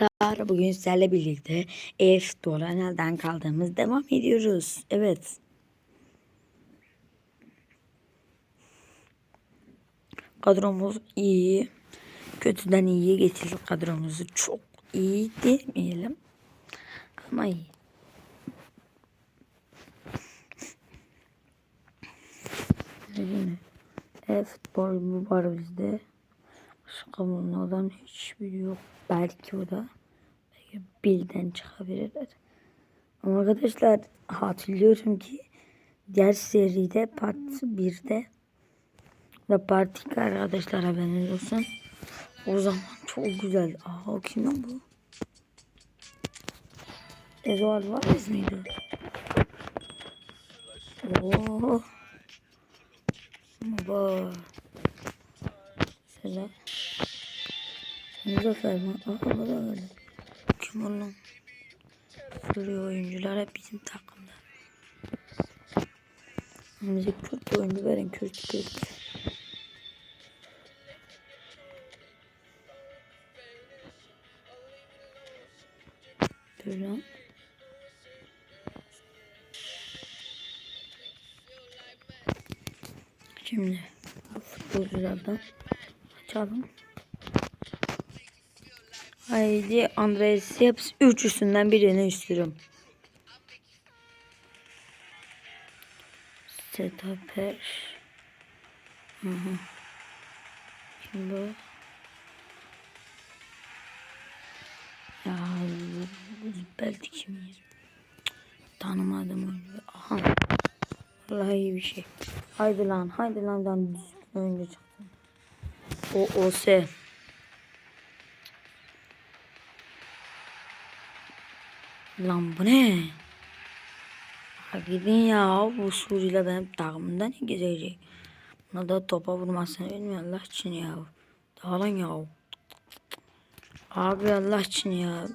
Arkadaşlar bugün sizlerle birlikte F Dolanel'den kaldığımız devam ediyoruz. Evet. Kadromuz iyi. Kötüden iyiye getirdik kadromuzu. Çok iyi demeyelim. Ama iyi. E, futbol bu var bizde. Bunlardan hiçbiri yok. Belki o da belki birden çıkabilirler. Ama arkadaşlar hatırlıyorum ki diğer seride part 1'de ve part 2 arkadaşlar haberiniz olsun. O zaman çok güzel. Aa kim lan bu? Eduard Vargas mıydı? Oo. Baba. Selam. Muzaffer mi? Aa bu da öyle. Kim o lan? Duruyor oyuncular hep bizim takımda. Bize Kürt oyuncu verin Kürt Kürt. Dur lan. Şimdi bu futbolculardan açalım. Haydi Andres hepsi üçüsünden birini istiyorum. Setaper. Hı hı. Kim bu? Ya belki kim? Tanımadım oyuncu. Aha. Vallahi iyi bir şey. Haydi lan, haydi lan lan düzgün oyuncu çıktı. O o Lan bu ne? Gidin ya bu Suriyeli benim takımımda ne gezecek? Buna da topa vurmasını bilmiyor Allah için ya. Dağılın ya. Abi Allah için ya.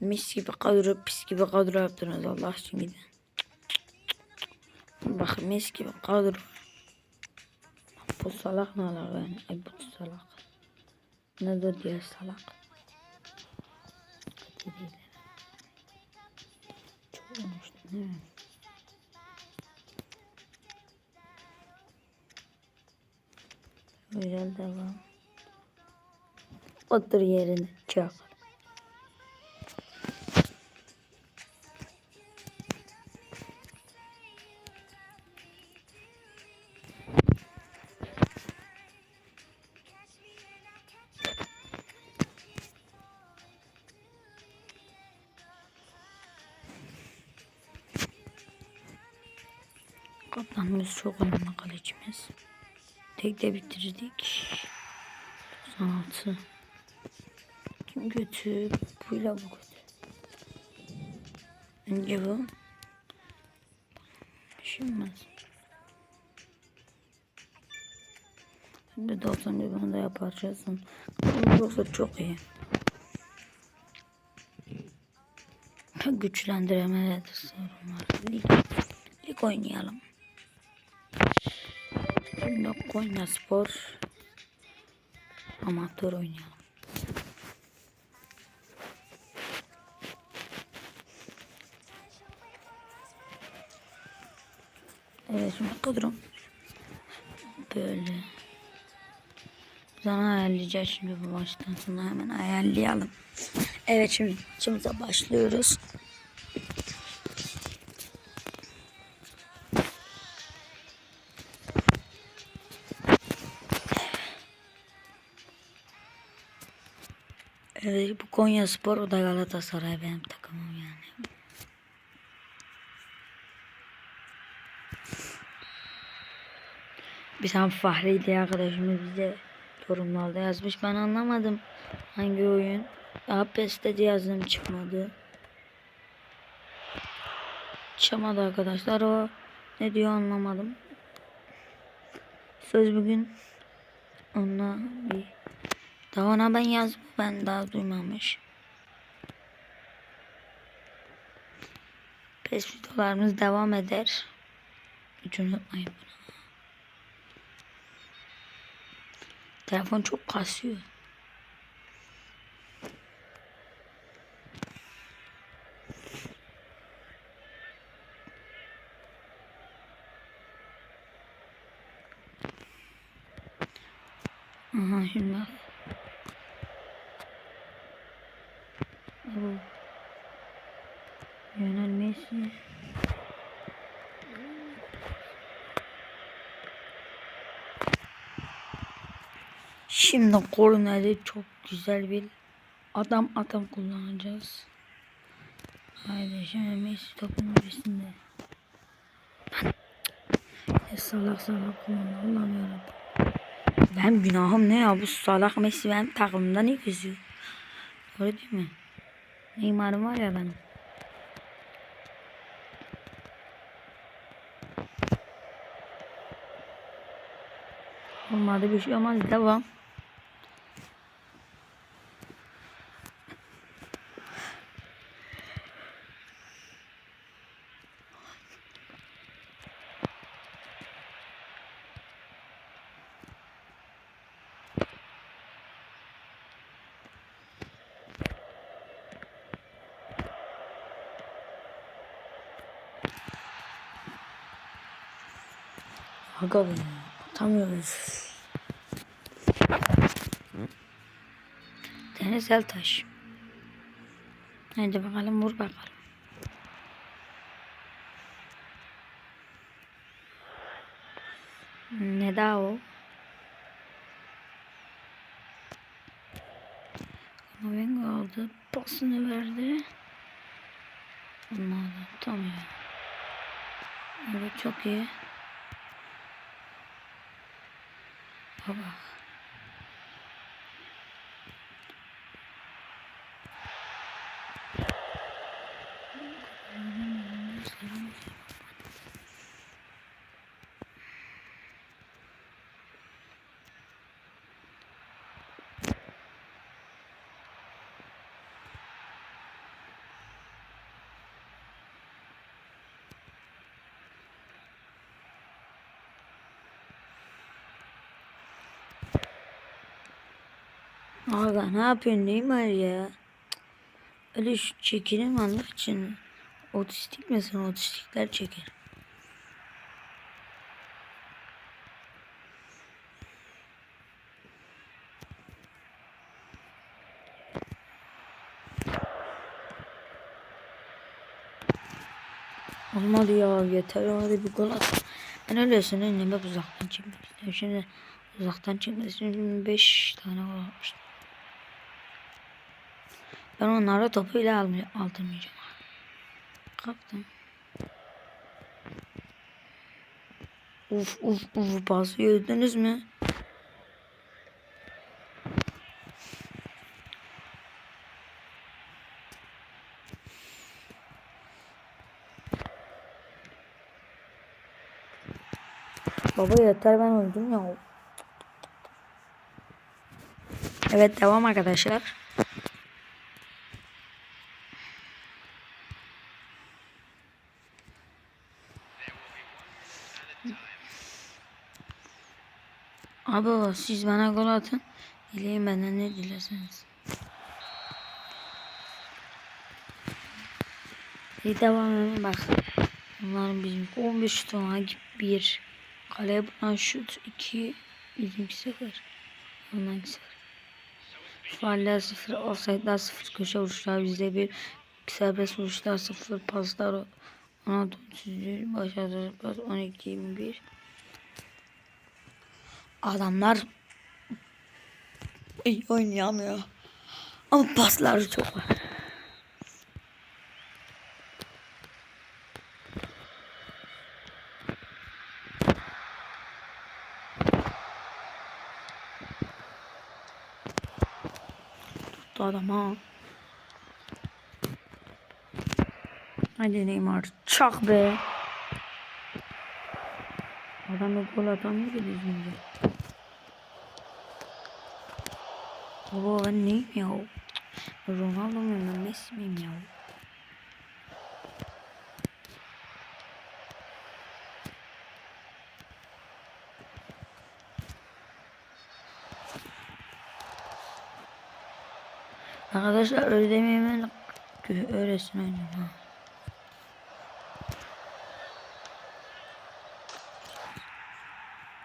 Mis gibi kadro pis gibi kadro yaptınız Allah için gidin. Bak mis gibi kadro. Bu salak ne alaka yani? Ay bu salak. Ne de diye salak. Hadi değil. Mi? Güzel devam. Otur yerine. Çok. Kaptanımız çok önemli kalecimiz. Tek de bitirdik. 96. Kim kötü? Buyla bu kötü. Önce bu. Düşünmez. Şimdi 90 bunu da yapacaksın. Yoksa çok iyi. Güçlendiremede de sorun var. Lig, lig oynayalım. Şimdi Konya Spor amatör oynayalım. Evet şimdi kadrom böyle. Zaman ayarlayacağız şimdi bu maçtan sonra hemen ayarlayalım. Evet şimdi maçımıza başlıyoruz. Evet bu Konya Spor o da Galatasaray benim takımım yani. Bir tane Fahri diye arkadaşımız bize yorumlarda yazmış. Ben anlamadım hangi oyun. Daha PES'te yazdım çıkmadı. Çıkmadı arkadaşlar o ne diyor anlamadım. Söz bugün onunla bir daha ona ben yazdım. Ben daha duymamış. Pes videolarımız devam eder. Hiç unutmayın. Telefon çok kasıyor. Aha şimdi Şimdi kornerde çok güzel bir adam adam kullanacağız. Haydi şimdi Messi topun birisinde. Ne salak salak kullanıyor Allah'ım yarabbim. Benim günahım ne ya bu salak Messi benim takımımda ne geziyor? Öyle değil mi? Neymar'ım var ya benim. Olmadı bir şey olmaz devam. Aga be. Atamıyoruz. Deniz Eltaş. Hadi bakalım vur bakalım. Ne daha o? Kamavinga aldı. Pasını verdi. Onlar da tutamıyor. Evet çok iyi. Baba. Aga ne yapıyorsun Neymar ya? Öyle şu çekilir Allah için? Otistik misin? Otistikler çeker. Olmadı ya yeter hadi bir gol at. Ben öylesine önüme uzaktan çekmek istiyorum. Şimdi uzaktan çekmek. Şimdi 5 tane gol atmıştım. Ben onlara topu ile aldırmayacağım. Kaptım. Uf uf uf pası gördünüz mü? Baba yeter ben öldüm ya. Evet devam arkadaşlar. Abi siz bana gol atın. Dileyin benden ne dilerseniz. İyi devam edelim bak. Bunların bizim 15 tane gibi bir. Kaleye bulan şut 2. Bizimki 0. Ondan 0. Faaller 0. Offside'lar 0. Köşe vuruşlar bizde 1. Serbest vuruşlar 0. Paslar 16. Başarılı pas 12 21. Adamlar iyi oynayamıyor. Ama pasları çok. Tuttu adam ha. Hadi Neymar çak be. Adam da gol atamıyor ki düzgünce. Baba ben neyim ya? Ronaldo muyum ben Messi miyim ya? Arkadaşlar öyle demeyeyim ben öylesin oynuyorum ha.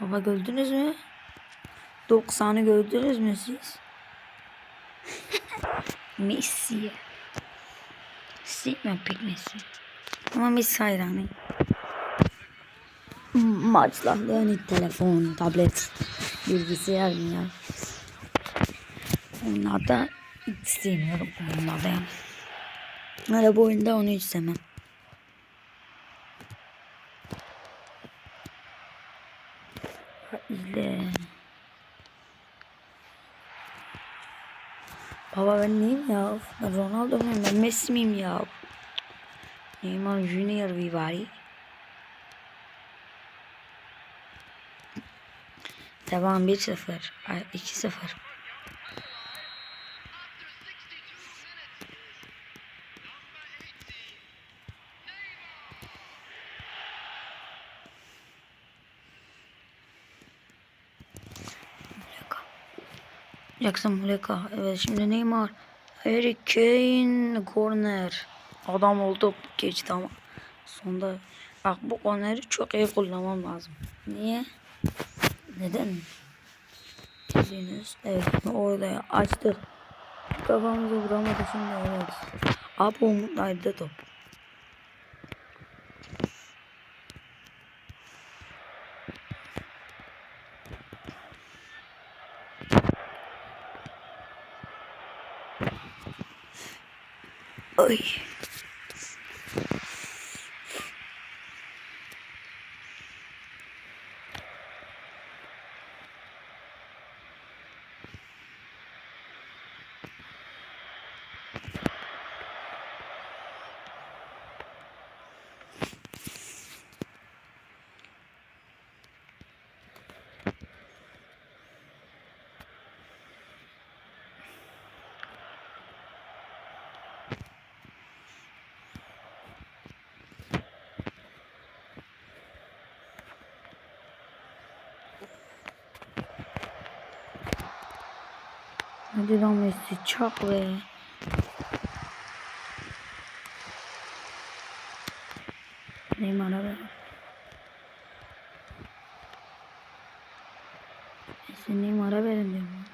Baba gördünüz mü? 90'ı gördünüz mü siz? Messi. Sevmem pek Messi. Ama Messi hayranıyım. Maçlar yani telefon, tablet, bilgisayar mı ya? Onlar da hiç sevmiyorum onlar da yani. Araba oyunda onu hiç sevmem. Ha, izle. Baba ben neyim ya? Ben Ronaldo muyum? Ben Messi miyim ya? Neymar Junior Vivari. Devam 1-0. Ay, 2-0. Jackson Muleka. Evet şimdi Neymar. Harry Kane corner. Adam oldu geçti ama. Sonda bak bu corneri çok iyi kullanmam lazım. Niye? Neden? Bildiğiniz evet orada açtık. Kafamıza vuramadı şimdi evet. Abi Umut'laydı top. Ay. Hadi lan Messi çak be. Neymar'a ver. Messi Neymar'a verin diyorum.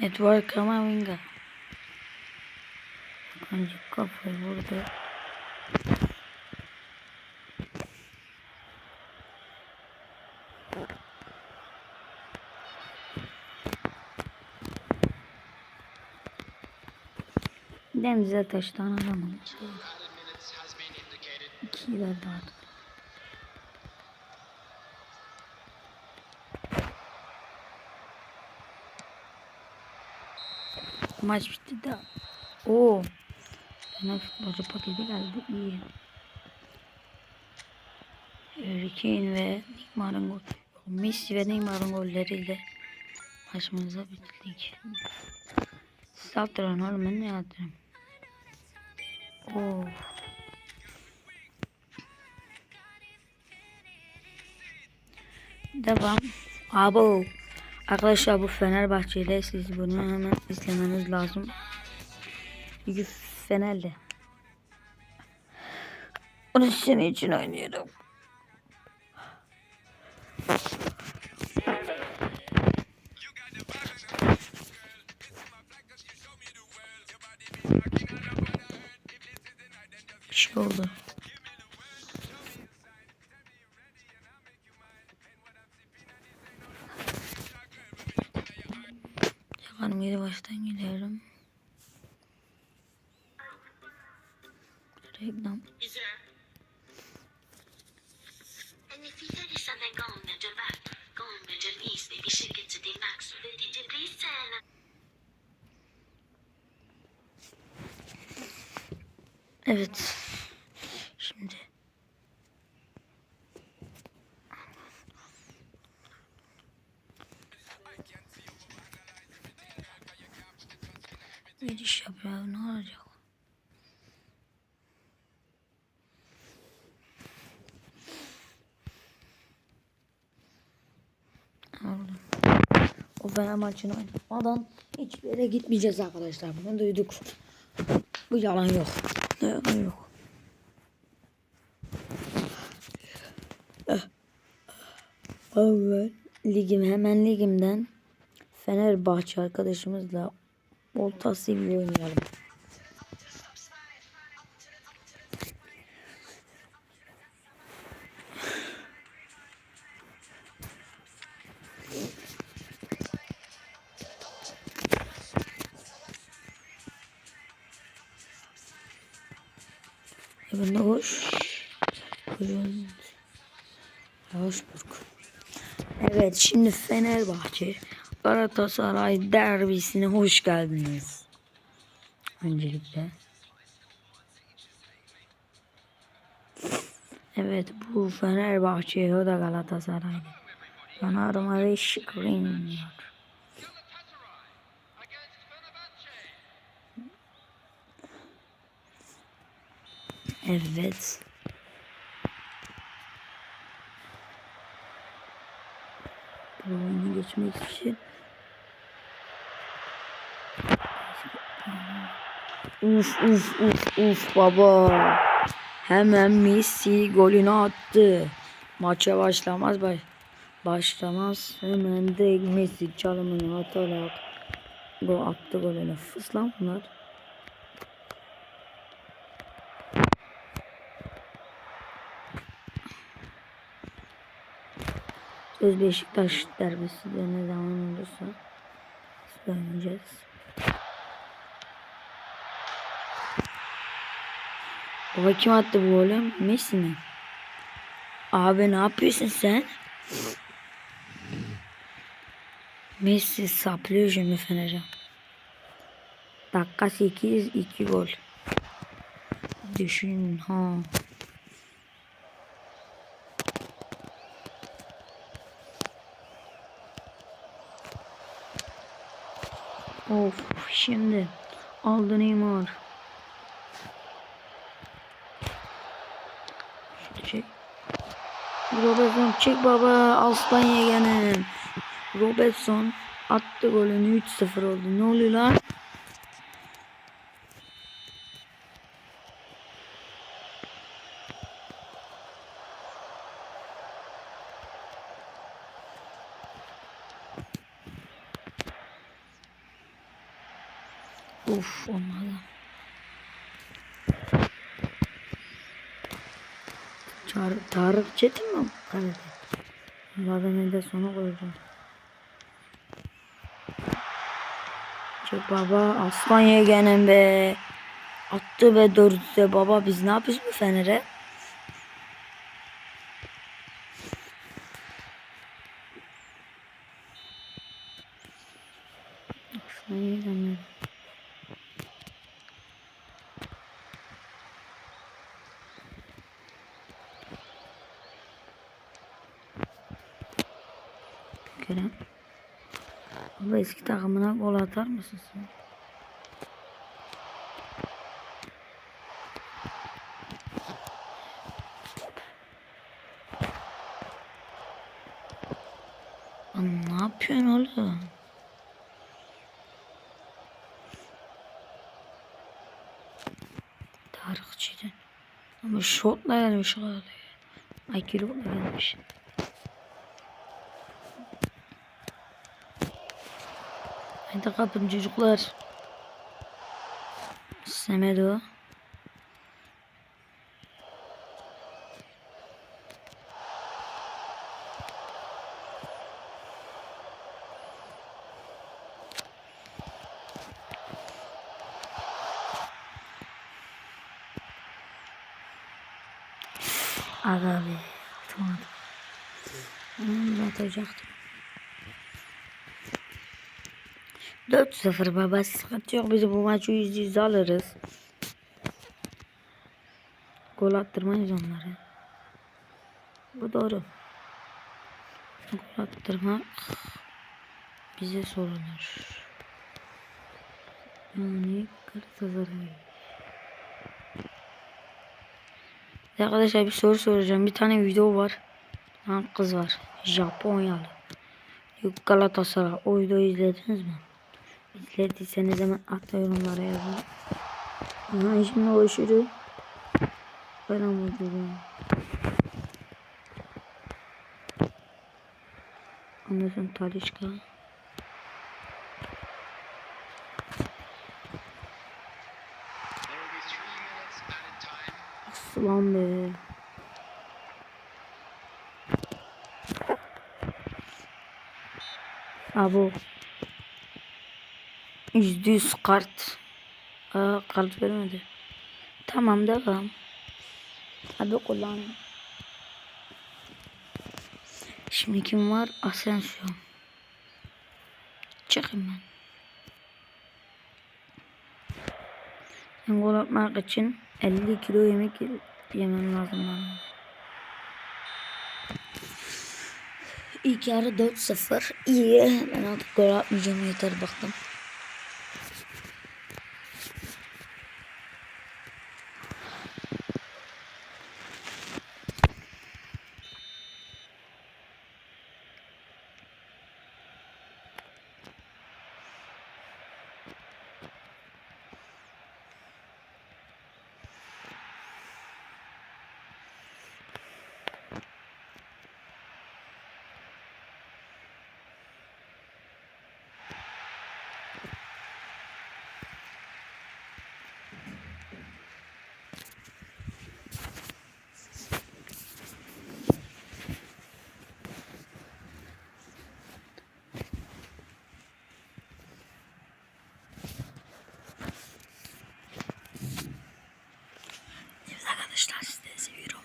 Edward Camavinga. Kancı kafayı vurdu. Denize taştan adamım. İki iler dağıtı. Maç bitti de. Oo. Bana futbolcu paketi geldi. İyi. Harry Kane ve Neymar'ın gol. Messi ve Neymar'ın golleriyle maçımıza bitirdik. Siz attırın oğlum ben ne attırım? Oo. Devam. Abo. Arkadaşlar bu Fenerbahçe'yle siz bunu hemen izlemeniz lazım. Çünkü Fener'le. Onu senin için oynuyorum. Şey oldu. Yakarım geri baştan gidiyorum. Reklam. And O Fener maçını oynamadan hiçbir yere gitmeyeceğiz arkadaşlar. Bunu duyduk. Bu yalan yok. Ne yalan yok. Evet. Ligim hemen ligimden Fenerbahçe arkadaşımızla Volta Silva oynayalım. Şimdi Fenerbahçe Galatasaray derbisine hoş geldiniz. Öncelikle. Evet bu Fenerbahçe o da Galatasaray'dı. Yanarıma ve Şikrin Evet. Bu oyunu geçmek için Uf uf uf uf baba. Hemen Messi golünü attı. Maça başlamaz baş başlamaz. Hemen de Messi çalımını atarak gol attı golünü. Fıs lan bunlar. Söz Beşiktaş derbisi de ne zaman olursa söyleyeceğiz. Baba kim attı bu golü? Messi mi? Abi ne yapıyorsun sen? Messi saplıyor şimdi Fener'e. Dakika 8 2 gol. Düşün ha. Of şimdi aldı Neymar. Çek. Robertson çek baba Aslan yegenim. Robertson attı golünü 3-0 oldu. Ne oluyor lan? Uf olmadı. Tarık, Tarık Çetin mi? Kalede. Vallahi de sona koyacağım. Çek baba aslan yeğenim be. Attı be dörtte baba biz ne yapıyoruz bu Fener'e? Aslan yeğenim. Kerem. Baba eski takımına gol atar mısın sen? Ne yapıyorsun oğlum? Tarık Çiğdem. Ama şotla gelmiş herhalde. Ay kilotla gelmiş. Hadi kapın çocuklar. Semedo. Aga be. Atamadım. Hmm, atacaktım. 4-0 baba sıkıntı yok biz bu maçı yüz yüz alırız. Gol attırmayız onları. Bu doğru. Gol attırmak bize sorulur. Yani Galatasaray. Arkadaşlar bir soru soracağım. Bir tane video var. Ha, kız var. Japonyalı. Galatasaray. O videoyu izlediniz mi? İzlediyseniz hemen altta yorumlara yazın. Aha şimdi o aşırı. Ben ama görüyorum. Anderson Talişka. Aslan be. Abo. Yüzde yüz kart. Aa, kart vermedi. Tamam devam. Hadi kullan. Şimdi kim var? Asensio. Çıkın ben. Ben gol atmak için 50 kilo yemek yemem lazım bana. İlk yarı 4-0. İyi. Ben artık gol atmayacağım yeter baktım. recibir